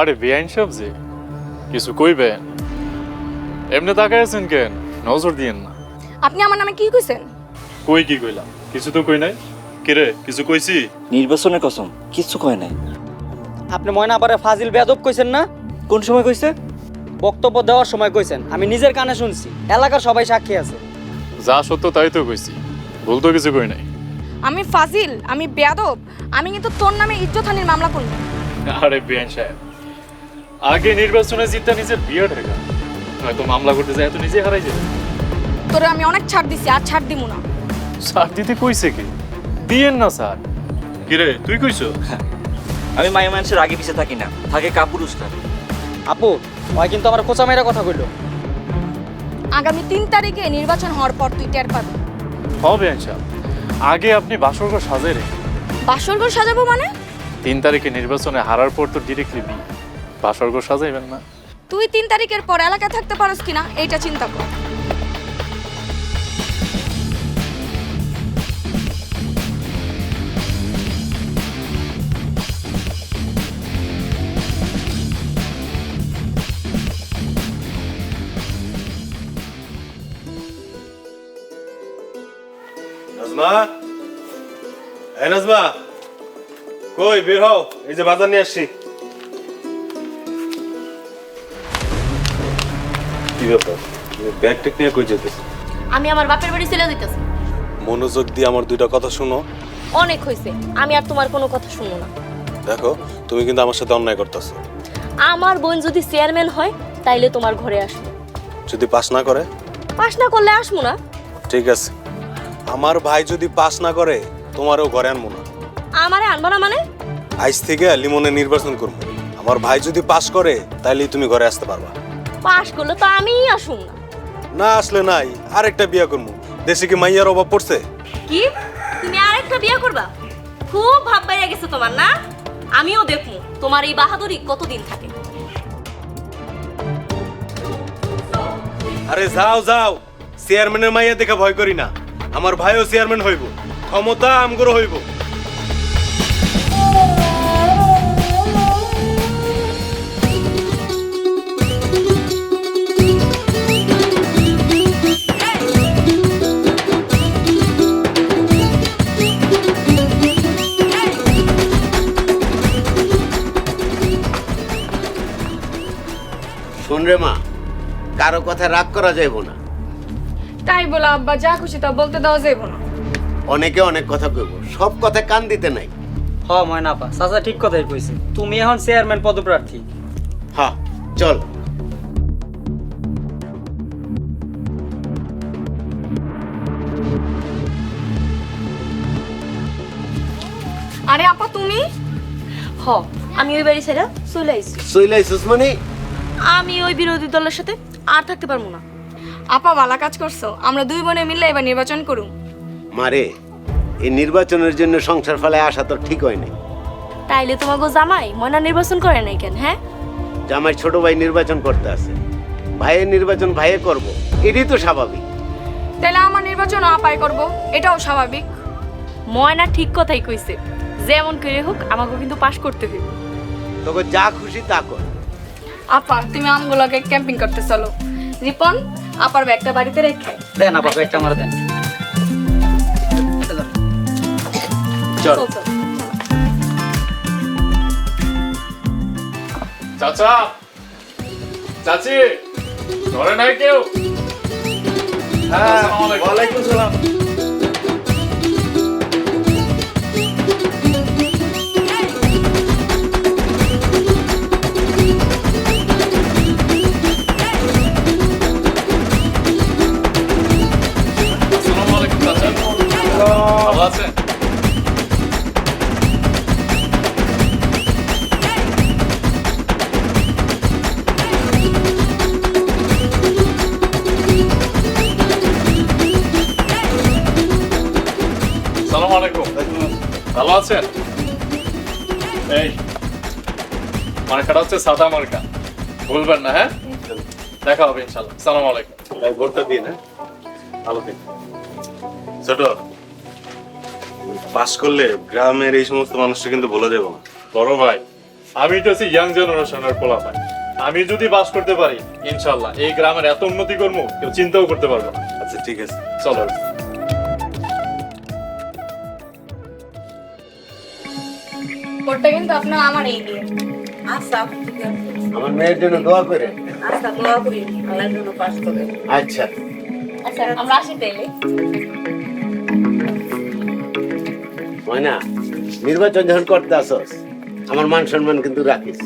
আরে বেআইন সবজি কিছু কইবেন? এমনি তাকাই আছেন কেন? নজর দিয়েন না। আপনি আমার নামে কি কইছেন? কই কি কইলাম? কিছু তো কই নাই। কিরে কিছু কইছি? নির্বাচনের কসম কিছু কয় নাই। আপনি ময়না আবারে ফাজিল বেয়াদব কইছেন না? কোন সময় কইছে? বক্তব্য দেওয়ার সময় কইছেন। আমি নিজের কানে শুনছি। এলাকার সবাই সাক্ষী আছে। যা সত্য তাই তো কইছি। ভুল তো কিছু কই নাই। আমি ফাজিল আমি বেয়াদব। আমি কিন্তু তোর নামে ইজ্জতহানির মামলা করব আরে বেআইন সাহেব আগে নির্বাচনে জিতটা নিজের বিয়ে ঢেকা হয়তো মামলা করতে যায় তো নিজে হারাই যাবে তোরে আমি অনেক ছাড় দিছি আর ছাড় দিমু না। ছাড় দিতে কইছে কি? দিয়েন না স্যার কিরে তুই কইছো? আমি মায়া মানুষের আগে পিছে থাকি না থাকে কাপুরুষরা আপু ওই কিন্তু আমার খোঁচা মেয়েরা কথা কইলো। আগামী তিন তারিখে নির্বাচন হওয়ার পর তুই টের পাবি। হবে সাহেব আগে আপনি বাসরঘর সাজাই রেখে বাসরঘর সাজাবো মানে? তিন তারিখে নির্বাচনে হারার পর তো ডিরেক্টলি বিয়ে। বাসরঘর সাজাইবেন না। তুই তিন তারিখের পর এলাকায় থাকতে পারস কিনা এইটা চিন্তা কর। নাজমা? এই নাজমা কই বের হও এই যে বাজার নিয়ে আসছি। কি ব্যাপার? ব্যাগ টেক নিয়ে কই যেতেছ আমি আমার বাপের বাড়ি চলে যাইতেছি। মনোযোগ দিয়ে আমার দুইটা কথা শুনো। অনেক হয়েছে আমি আর তোমার কোনো কথা শুনব না। দেখো তুমি কিন্তু আমার সাথে অন্যায় করতেছো। আমার বোন যদি চেয়ারম্যান হয় তাইলে তোমার ঘরে আসব। যদি পাস না করে? পাশ না করলে আসব না। ঠিক আছে। আমার ভাই যদি পাস না করে তোমারও ঘরে আনব না। আমারে আনব না মানে? আইস থেকে লিমনে নির্বাচন করব। আমার ভাই যদি পাস করে তাইলেই তুমি ঘরে আসতে পারবা। পাশ করলে তো আমিই আসুম না। না আসলে নাই আরেকটা বিয়ে করব দেশে কি মাইয়ার অভাব পড়ছে? কি? তুমি আরেকটা বিয়ে করবা? খুব ভাব বাইরে গেছে তোমার না? আমিও দেখব তোমার এই বাহাদুরি কতদিন থাকে। আরে যাও যাও। চেয়ারম্যানের মাইয়া দেখে ভয় করি না। আমার ভাইও চেয়ারম্যান হইব। ক্ষমতা আমগর হইব। রে মা কারও কথা রাগ করা যাইব না। তাই বলে আব্বা যা খুশি তা বলতে দেওয়া যাইব না। অনেকে অনেক কথা কইব সব কথা কান দিতে নাই। হ ময়না আপা চাচা ঠিক কথাই কইছে। তুমি এখন চেয়ারম্যান পদপ্রার্থী। হা চল। আরে আপা তুমি? হ আমি ওই বাড়ি ছেড়ে চলে আইছি। চইলাইছিস মানে? আমি ওই বিরোধী দলের সাথে আর থাকতে পারব না। আপা ভালো কাজ করছ আমরা দুই বোনে মিলে এবার নির্বাচন করুম। মারে এই নির্বাচনের জন্য সংসার ফেলায় আসা তো ঠিক হয় নাই। তাইলে তোমাকে জামাই ময়না নির্বাচন করে নাই কেন হ্যাঁ? জামাই ছোট ভাই নির্বাচন করতে আছে। ভাইয়ের নির্বাচন ভাইয়ে করব এটাই তো স্বাভাবিক। তাহলে আমার নির্বাচন আপায় করব এটাও স্বাভাবিক। ময়না ঠিক কথাই কইছে যেমন করে হোক আমাকে কিন্তু পাশ করতে হইব। তোকে যা খুশি তা কর। আপা তুমি আমগুলোকে ক্যাম্পিং করতে চলো। রিপন আপার ব্যাগটা বাড়িতে রেখে। দেন আপা একটা আমার দেন। চল। চাচা চাচি ঘরে নাই কেউ? হ্যাঁ আলাইকুম। ওয়ালাইকুম সালাম। ভালো আছেন? আসসালামু আলাইকুম। ভালো আছেন? এই, মার্কাটা হচ্ছে সাদা মার্কা। ভুলবেন না হ্যাঁ? দেখা হবে ইনশাল্লাহ সালাম আলাইকুম। ভোটটা দিন হ্যাঁ? ভালো দিন ছোট। পাস করলে গ্রামের এই সমস্ত মানুষটা কিন্তু বলে যাব না। বড় ভাই আমি তো আছি ইয়াং জেনারেশনের ভাই আমি যদি বাস করতে পারি ইনশাল্লাহ এই গ্রামের এত উন্নতি করব কেউ চিন্তাও করতে পারবে না। আচ্ছা ঠিক আছে। চলো। ভোটটা কিন্তু আপনার আমার এই দিয়ে আচ্ছা। আমার মেয়ের জন্য দোয়া করে। আচ্ছা দোয়া করি আল্লাহর জন্য পাস করে। আচ্ছা। আচ্ছা আমরা আসি তাইলে। ময়না নির্বাচন যখন করতে আসস আমার মান সম্মান কিন্তু রাখিস।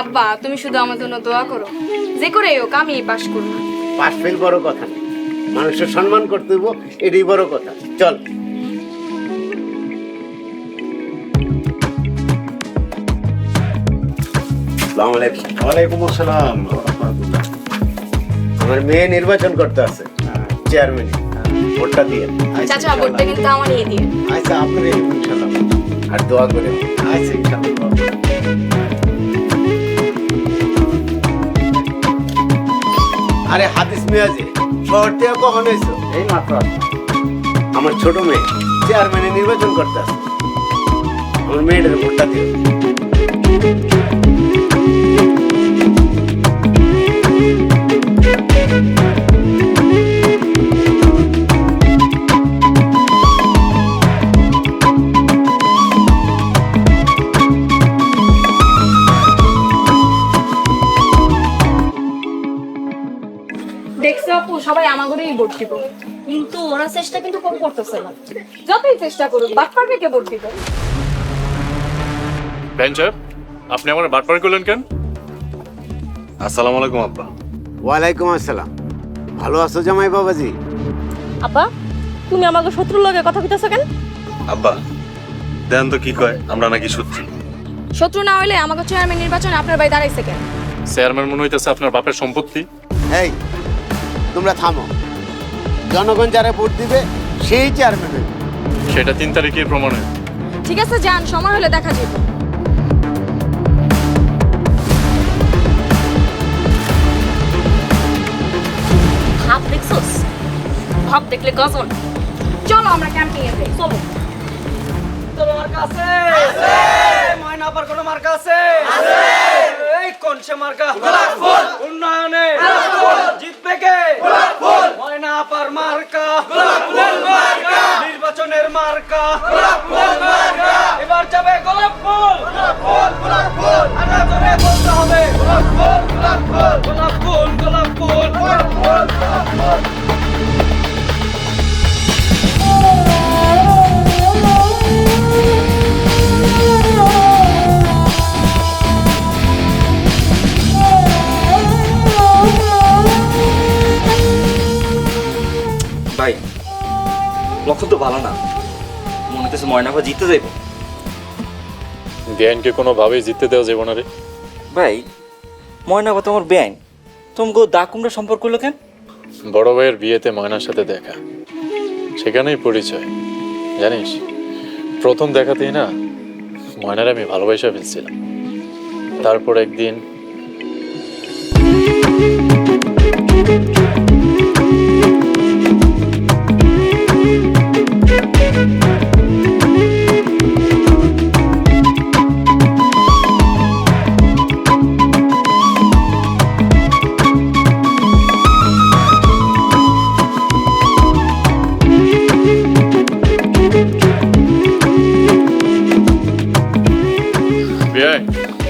আব্বা তুমি শুধু আমার জন্য দোয়া করো। যে করে হোক আমি পাশ করব। পাশ ফেল বড় কথা না। মানুষের সম্মান করতে হইব এটাই বড় কথা। চল। ওয়ালাইকুম আসসালাম। আমার মেয়ে নির্বাচন করতে আছে চেয়ারম্যান ভোটটা দিয়ে। চাচা ভোটটা কিন্তু আমার দিয়ে। আচ্ছা আপনি আর দোয়া করে। আচ্ছা আরে হাদিস মেয়াজে শহর থেকে কখন এসো এই মাত্র আমার ছোট মেয়ে চেয়ারম্যানে নির্বাচন করতে আসে আমার মেয়েটার ভোটটা দিও। দিব কিন্তু ওরা চেষ্টা কিন্তু কম করতেছে না। যতই চেষ্টা করুক বাট পারবে কে ভোট দিব? বেঞ্চার আপনি আমার বাটপার করলেন কেন? আসসালামু আলাইকুম আব্বা। ওয়ালাইকুম আসসালাম। ভালো আছো জামাই বাবাজি? আব্বা তুমি আমাকে শত্রুর লগে কথা কইতেছো কেন? আব্বা দেন তো কি কয় আমরা নাকি সত্যি শত্রু না হলে আমাকে চেয়ারম্যান নির্বাচনে আপনার ভাই দাঁড়াইছে কেন? চেয়ারম্যান মনে হইতেছে আপনার বাপের সম্পত্তি। এই তোমরা থামো। জনগণ যারা ভোট দিবে সেই চেয়ারম্যান হইবে। সেটা তিন তারিখে প্রমাণ। হয় ঠিক আছে যান সময় হলে দেখা যাবে। ভাব দেখছস? ভাব দেখলে গজন চলো আমরা ক্যাম্পিং এ যাই চলো। তোর মার্কা আছে? ময়না আপার কোনো মার্কা আছে? এই কোন সে মার্কা? উন্নয়নে। কে ময়না আপার মার্কা। নির্বাচনের মার্কা। এবার যাবে গোলাপ ফুল। বলতে হবে লক্ষণ তো ভালো না। মনে হচ্ছে ময়নাভা জিততে যাইব। জ্ঞানকে কোনোভাবেই জিততে দেওয়া যাবে না রে। ভাই ময়নাভা তো আমার বেআইন। তোমাকে দা কুমড়া সম্পর্ক হলো কেন? বড় ভাইয়ের বিয়েতে ময়নার সাথে দেখা। সেখানেই পরিচয়। জানিস প্রথম দেখাতেই না ময়নার আমি ভালোবাসা ফেলছিলাম। তারপর একদিন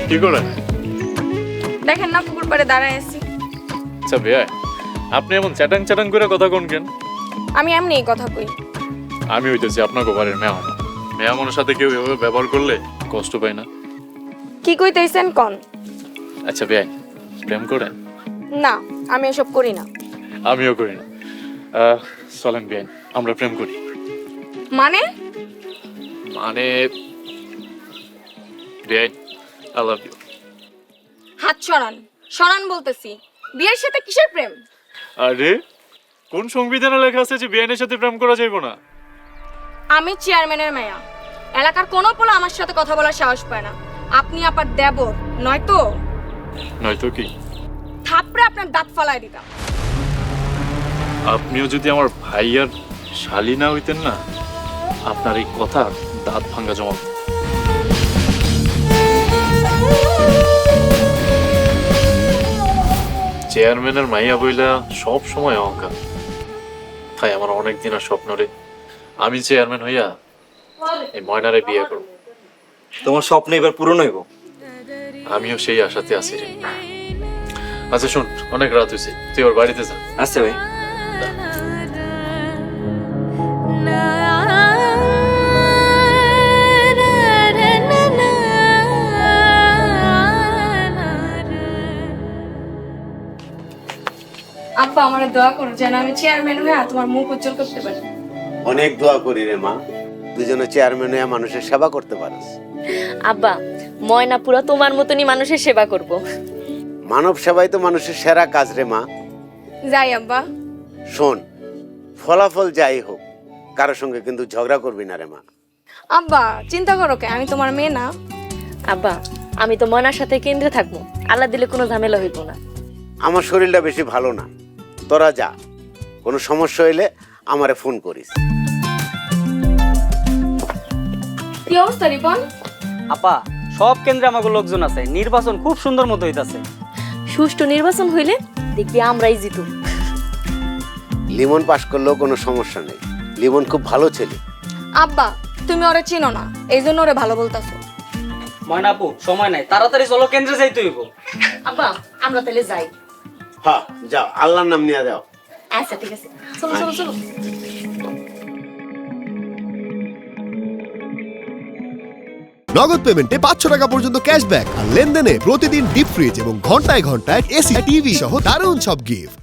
কি করে? দেখেন না পুকুর পাড়ে দাঁড়ায় আছি। আচ্ছা বিয়ে আপনি এমন চ্যাটাং চ্যাটাং করে কথা কোন কেন? আমি এমনি কথা কই। আমি হইতেছি আপনাকে ঘরের মেহমান। মেহমানের সাথে কেউ এভাবে ব্যবহার করলে কষ্ট পায় না। কি কইতেছেন কন? আচ্ছা বেআই প্রেম করেন? না আমি এসব করি না। আমিও করি না। আহ, চলেন বেআই আমরা প্রেম করি। মানে? মানে বেআই আই লাভ ইউ হাত সরান। সরান বলতেছি। বিয়ের সাথে কিসের প্রেম? আরে কোন সংবিধানে লেখা আছে যে বেআইনের সাথে প্রেম করা যাইব না? আমি চেয়ারম্যানের মেয়া। এলাকার কোনো পোলা আমার সাথে কথা বলার সাহস পায় না। আপনি আবার দেবর নয়তো? নয়তো কি? থাপড়ে আপনার দাঁত ফালাই দিতাম। আপনিও যদি আমার ভাই আর শালি না হইতেন না আপনার এই কথা দাঁত ভাঙ্গা জমা চেয়ারম্যানের মাইয়া বইলা সব সময় অহংকার। তাই আমার অনেক দিন আর স্বপ্ন রে। আমি চেয়ারম্যান হইয়া এই ময়নারে বিয়ে করব। তোমার স্বপ্ন এবার পূরণ হইব? আমিও সেই আশাতে আছি রে। আচ্ছা শুন অনেক রাত হয়েছে তুই ওর বাড়িতে যা। আচ্ছা ভাই। আমার দোয়া করো যেন আমি চেয়ারম্যান হয়ে তোমার মুখ উজ্জ্বল করতে পারি। অনেক দোয়া করি রে মা। দুজনে চেয়ারম্যান হয়ে মানুষের সেবা করতে পারিস। আব্বা ময়না পুরো তোমার মতনই মানুষের সেবা করব। মানব সেবাই তো মানুষের সেরা কাজ রে মা। যাই আব্বা। শোন ফলাফল যাই হোক কারোর সঙ্গে কিন্তু ঝগড়া করবি না রে মা। আব্বা চিন্তা করো কে আমি তোমার মেয়ে না। আব্বা আমি তো ময়নার সাথে কেন্দ্রে থাকব। আল্লাহ দিলে কোনো ঝামেলা হইব না। আমার শরীরটা বেশি ভালো না। তোরা যা। কোনো সমস্যা হইলে আমারে ফোন করিস। কি অবস্থা রিপন? আপা সব কেন্দ্রে আমাকে লোকজন আছে। নির্বাচন খুব সুন্দর মতো হইতাছে। সুষ্ঠু নির্বাচন হইলে দেখবি আমরাই জিতু। লিমন পাশ করলেও কোনো সমস্যা নেই। লিমন খুব ভালো ছেলে। আব্বা তুমি ওরে চিনো না। এই জন্য ওরে ভালো বলতাছো। ময়না আপু সময় নাই। তাড়াতাড়ি চলো কেন্দ্রে যাইতে হইব। আব্বা আমরা তাহলে যাই। হ্যাঁ যাও আল্লাহর নাম নিয়ে যাও। আচ্ছা ঠিক আছে। চলো চলো চলো। নগদ পেমেন্টে পাঁচশো টাকা পর্যন্ত ক্যাশব্যাক আর লেনদেনে প্রতিদিন ডিপ ফ্রিজ এবং ঘন্টায় ঘন্টায় এসি টিভি সহ দারুণ সব গিফট